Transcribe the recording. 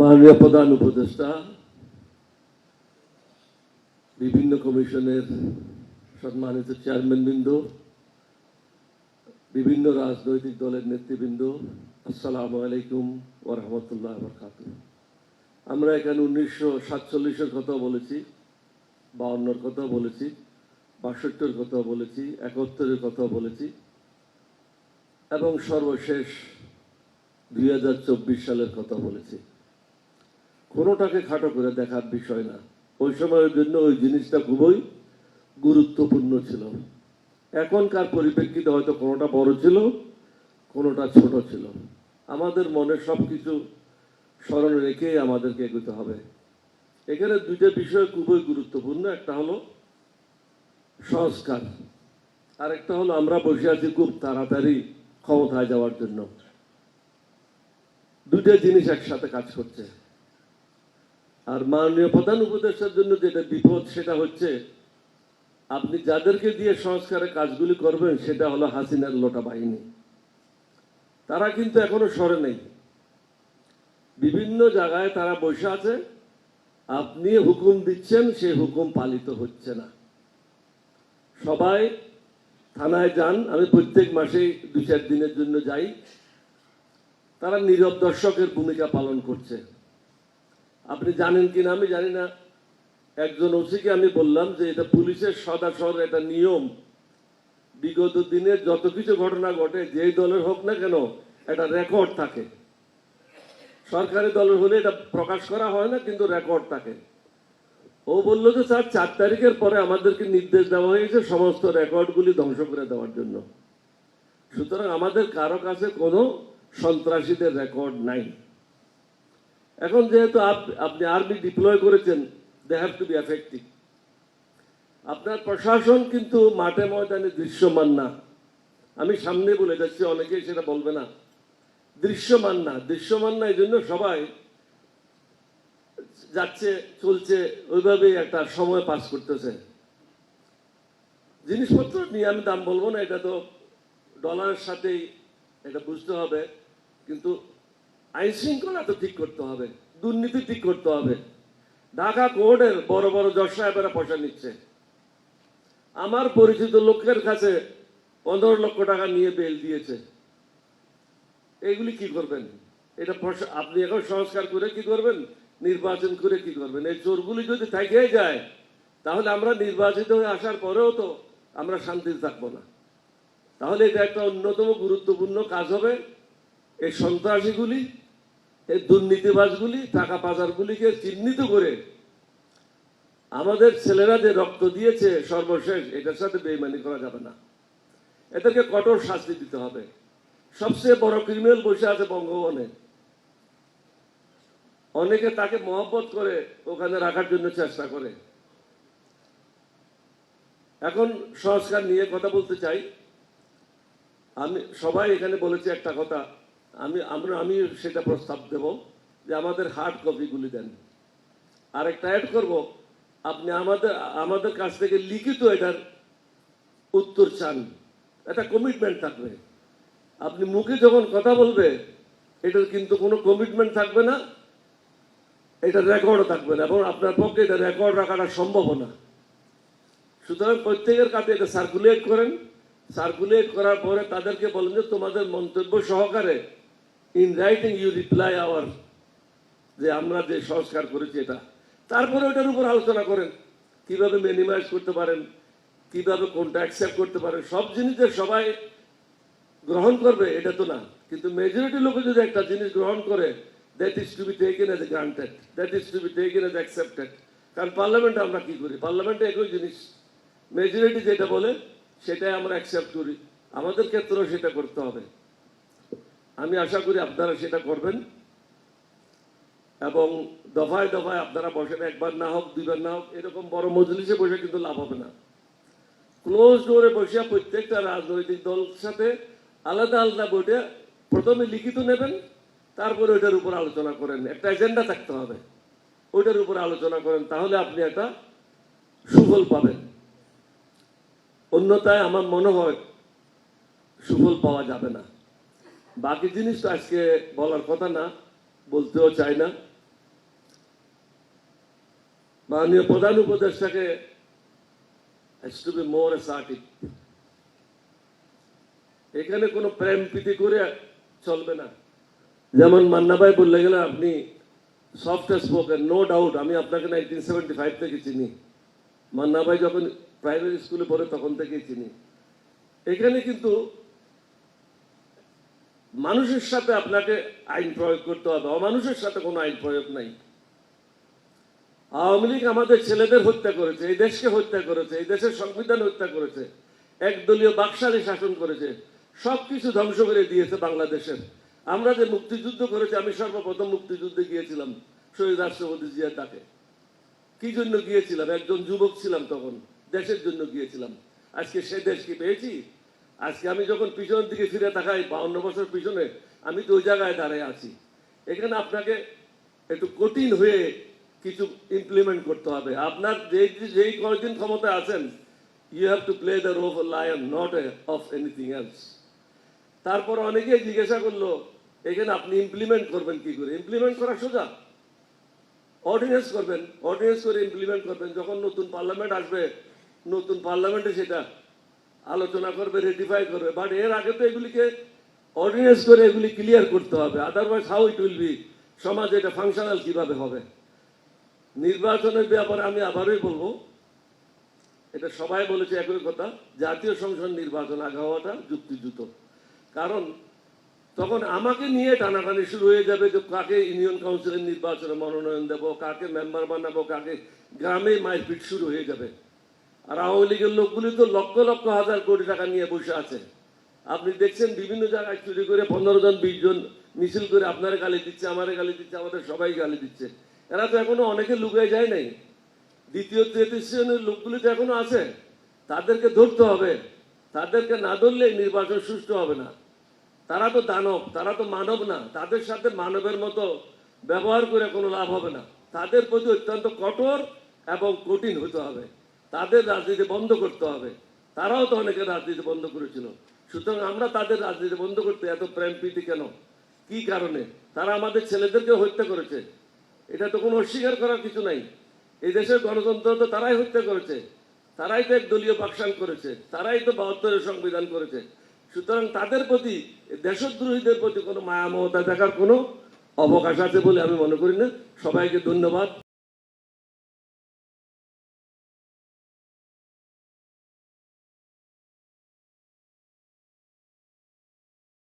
মাননীয় প্রধান উপদেষ্টা, বিভিন্ন কমিশনের সম্মানিত চেয়ারম্যানবৃন্দ, বিভিন্ন রাজনৈতিক দলের নেতৃবৃন্দ, আসসালামু আলাইকুম ও রহমতুল্লাহ বরকাত আমরা এখানে উনিশশো সাতচল্লিশের কথা বলেছি, বাউন্নর কথা বলেছি, বাষট্টির কথা বলেছি, একাত্তরের কথা বলেছি এবং সর্বশেষ দুই হাজার চব্বিশ সালের কথা বলেছি। কোনোটাকে খাটো করে দেখার বিষয় না। ওই সময়ের জন্য ওই জিনিসটা খুবই গুরুত্বপূর্ণ ছিল। এখনকার পরিপ্রেক্ষিতে হয়তো কোনোটা বড় ছিল, কোনোটা ছোট ছিল। আমাদের মনে সব কিছু স্মরণ রেখেই আমাদেরকে এগোতে হবে। এখানে দুইটা বিষয় খুবই গুরুত্বপূর্ণ। একটা হলো সংস্কার আর একটা হলো আমরা বসে আছি খুব তাড়াতাড়ি ক্ষমতায় যাওয়ার জন্য। দুটো জিনিস একসাথে কাজ করছে। আর মাননীয় প্রধান উপদেষ্টার জন্য যেটা বিপদ, সেটা হচ্ছে আপনি যাদেরকে দিয়ে সংস্কারের কাজগুলি করবেন, সেটা হলো হাসিনার লোটা বাহিনী। তারা কিন্তু এখনও সরে নেই। বিভিন্ন জায়গায় তারা বসে আছে। আপনি হুকুম দিচ্ছেন, সেই হুকুম পালিত হচ্ছে না। সবাই থানায় যান। আমি প্রত্যেক মাসেই দু চার দিনের জন্য যাই। তারা নীরব দর্শকের ভূমিকা পালন করছে। আপনি জানেন কিনা আমি জানি না। একজন ওসিকে আমি বললাম যে এটা পুলিশের সদাসর এটা নিয়ম। বিগত দিনে যত কিছু ঘটনা ঘটে, যেই দলের হোক না কেন, একটা রেকর্ড থাকে। সরকারি দলের হলে এটা প্রকাশ করা হয় না, কিন্তু রেকর্ড থাকে। ও বলল যে, স্যার, চার তারিখের পরে আমাদেরকে নির্দেশ দেওয়া হয়েছে সমস্ত রেকর্ডগুলি ধ্বংস করে দেওয়ার জন্য। সুতরাং আমাদের কারও কাছে কোনো সন্ত্রাসীদের রেকর্ড নাই। এখন যেহেতু আপ- আপনি আর্মি ডিপ্লয় করেছেন they have to be effective আপনার প্রশাসন কিন্তু মাঠে ময়দানে দৃশ্যমান না। আমি সামনে বলে যাচ্ছি, অনেকেই সেটা বলবে না। দৃশ্যমান না। দৃশ্যমান না এই জন্য সবাই যাচ্ছে, চলছে, ওইভাবেই একটা সময় পাস করতেছে। জিনিসপত্র নিয়ে আমি দাম বলব না, এটা তো ডলারের সাথেই এটা বুঝতে হবে, কিন্তু আইন শৃঙ্খলা তো ঠিক করতে হবে, দুর্নীতি ঠিক করতে হবে। ঢাকা কোর্টের বড় বড় জজ সাহেবেরা পয়সা নিচ্ছে। আমার পরিচিত লোকের কাছে পনেরো লক্ষ টাকা নিয়ে বেল দিয়েছে। এইগুলি কি করবেন? এটা আপনি এখন সংস্কার করে কি করবেন? নির্বাচন করে কি করবেন? এই চোরগুলি যদি থেকে যায়, তাহলে আমরা নির্বাচিত হয়ে আসার পরেও তো আমরা শান্তিতে থাকব না। তাহলে এটা একটা অন্যতম গুরুত্বপূর্ণ কাজ হবে। এই সন্ত্রাসীগুলি, এই দুর্নীতিবাজগুলি, টাকা পাচারগুলিকে চিহ্নিত করে আমাদের ছেলেরা যে রক্ত দিয়েছে সর্বশেষ, এটার সাথে বেইমানি করা যাবে না। এদেরকে কঠোর শাস্তি দিতে হবে। সবচেয়ে বড় ক্রিমিনাল বসে আছে বঙ্গভবনে অনেকে তাকে মহব্বত করে ওখানে রাখার জন্য চেষ্টা করে। এখন সংস্কার নিয়ে কথা বলতে চাই। আমি সবাই এখানে বলেছি একটা কথা। আমি, আমরা, আমি সেটা প্রস্তাব দেব যে আমাদের হার্ড কপিগুলি দেন। আর একটা অ্যাড করব, আপনি আমাদের আমাদের কাছ থেকে লিখিত এটার উত্তর চান। একটা কমিটমেন্ট থাকবে। আপনি মুখে যখন কথা বলবে, এটার কিন্তু কোনো কমিটমেন্ট থাকবে না, এটা রেকর্ডও থাকবে না, এবং আপনার পক্ষে এটা রেকর্ড রাখাটা সম্ভব না। সুতরাং প্রত্যেকের কাছে এটা সার্কুলেট করেন। সার্কুলেট করার পরে তাদেরকে বলেন যে তোমাদের মন্তব্য সহকারে in writing you reply our যে আমরা যে সংস্কার করেছি এটা। তারপরে ওটার উপর আলোচনা করেন। কীভাবে মিনিমাইজ করতে পারেন, কীভাবে কোনটা অ্যাকসেপ্ট করতে পারেন, সব জিনিসের সবাই গ্রহণ করবে, এটা তো না। কিন্তু মেজরিটি লোক যদি একটা জিনিস গ্রহণ করে that is to be taken as granted that is to be taken as accepted কারণ পার্লামেন্টে আমরা কি করি? পার্লামেন্টে একই জিনিস। মেজরিটি যেটা বলে, সেটাই আমরা অ্যাকসেপ্ট করি। আমাদের ক্ষেত্রেও সেটা করতে হবে। আমি আশা করি আপনারা সেটা করবেন। এবং দফায় দফায় আপনারা বসেন, একবার না হোক, দুইবার না হোক, এরকম বড় মজলিসে বসে কিন্তু লাভ হবে না। ক্লোজ ডোরে বসে প্রত্যেকটা রাজনৈতিক দল সাথে আলাদা আলাদা বইটা প্রথমে লিখিত নেবেন, তারপরে ওইটার উপর আলোচনা করেন। একটা এজেন্ডা থাকতে হবে। ওইটার উপর আলোচনা করেন, তাহলে আপনি একটা সুফল পাবেন। অন্যথায় আমার মনে হয় সুফল পাওয়া যাবে না। বাকি জিনিস আজকে বলার কথা না, বলতেও চাই না। মাননীয় প্রধান উপদেষ্টাকে টু বি মোর এখানে কোনো প্রেম প্রীতি করে চলবে না। যেমন মান্না ভাই বললে গেলে, আপনি সফট স্পোকেন নো ডাউট আমি আপনাকে নাইনটিন সেভেন্টি ফাইভ থেকে চিনি। মান্না ভাই যখন প্রাইমারি স্কুলে পড়ে, তখন থেকেই চিনি। এখানে কিন্তু মানুষের সাথে আপনাকে আইন প্রয়োগ করতে হবে, অমানুষের সাথে কোনো আইন প্রয়োগ নাই। আওয়ামী লীগ আমাদের ছেলেদের হত্যা করেছে, এই দেশকে হত্যা করেছে, এই দেশের সংবিধান হত্যা করেছে, একদলীয় বাকশালী শাসন করেছে, সবকিছু ধ্বংস করে দিয়েছে বাংলাদেশের। আমরা যে মুক্তিযুদ্ধ করেছি, আমি সর্বপ্রথম মুক্তিযুদ্ধে গিয়েছিলাম শহীদ রাষ্ট্রপতি জিয়ার ডাকে। কি জন্য গিয়েছিলাম? একজন যুবক ছিলাম তখন, দেশের জন্য গিয়েছিলাম। আজকে সে দেশ কি পেয়েছি? আজকে আমি যখন পিছনের দিকে ফিরে তাকাই, বাউন্ন বছর পিছনে, আমি তো ওই জায়গায় দাঁড়িয়ে আছি। এখানে আপনাকে একটু কঠিন হয়ে কিছু ইমপ্লিমেন্ট করতে হবে। আপনার যেই যেই কয়েকদিন ক্ষমতা আছেন you have to play the role lion not of anything else তারপর অনেকেই জিজ্ঞাসা করল, এখানে আপনি ইমপ্লিমেন্ট করবেন কি করে? ইমপ্লিমেন্ট করা সোজা। অর্ডিনেন্স করবেন। অর্ডিনেন্স করে ইমপ্লিমেন্ট করবেন। যখন নতুন পার্লামেন্ট আসবে, নতুন পার্লামেন্টে সেটা আলোচনা করবে রেটিফাই করবে বাট এর আগে তো এগুলিকে অর্ডিনেন্স করে এগুলি ক্লিয়ার করতে হবে otherwise how it will be সমাজে এটা ফাংশনাল কীভাবে হবে? নির্বাচনের ব্যাপারে আমি আবারই বলব, এটা সবাই বলেছে একই কথা, জাতীয় সংসদ নির্বাচন আগে হওয়াটা কারণ তখন আমাকে নিয়ে টানাটানি শুরু হয়ে যাবে যে কাকে ইউনিয়ন কাউন্সিলের নির্বাচনে মনোনয়ন দেব, কাকে মেম্বার বানাবো, কাকে গ্রামে মারপিট শুরু হয়ে যাবে। আর আওয়ামী লীগের লোকগুলি তো লক্ষ লক্ষ হাজার কোটি টাকা নিয়ে বসে আছে। আপনি দেখছেন বিভিন্ন জায়গায় চুরি করে পনেরো জন, বিশ জন মিছিল করে আপনার গালি দিচ্ছে, আমারে গালি দিচ্ছে, আমাদের সবাই গালি দিচ্ছে। এরা তো এখনও অনেকে লুকিয়ে যায় নাই। দ্বিতীয়, তৃতীয় শ্রেণির লোকগুলি তো এখনও আছে। তাদেরকে ধরতে হবে। তাদেরকে না ধরলে নির্বাচন সুষ্ঠু হবে না। তারা তো দানব, তারা তো মানব না। তাদের সাথে মানবের মতো ব্যবহার করে কোনো লাভ হবে না। তাদের প্রতি অত্যন্ত কঠোর এবং কঠিন হতে হবে। তাদের রাজনীতি বন্ধ করতে হবে। তারাও তো অনেকে রাজনীতি বন্ধ করেছিল। সুতরাং আমরা তাদের রাজনীতি বন্ধ করতে এত প্রেম প্রীতি কেন? কি কারণে? তারা আমাদের ছেলেদেরকে হত্যা করেছে। এটা তো কোনো অস্বীকার করার কিছু নাই। এই দেশের গণতন্ত্র তো তারাই হত্যা করেছে। তারাই তো এক দলীয় পাকশান করেছে। তারাই তো বাহাত্তরের সংবিধান করেছে। সুতরাং তাদের প্রতি, দেশদ্রোহীদের প্রতি কোনো মায়া মমতা দেখার কোনো অবকাশ আছে বলে আমি মনে করি না। সবাইকে ধন্যবাদ।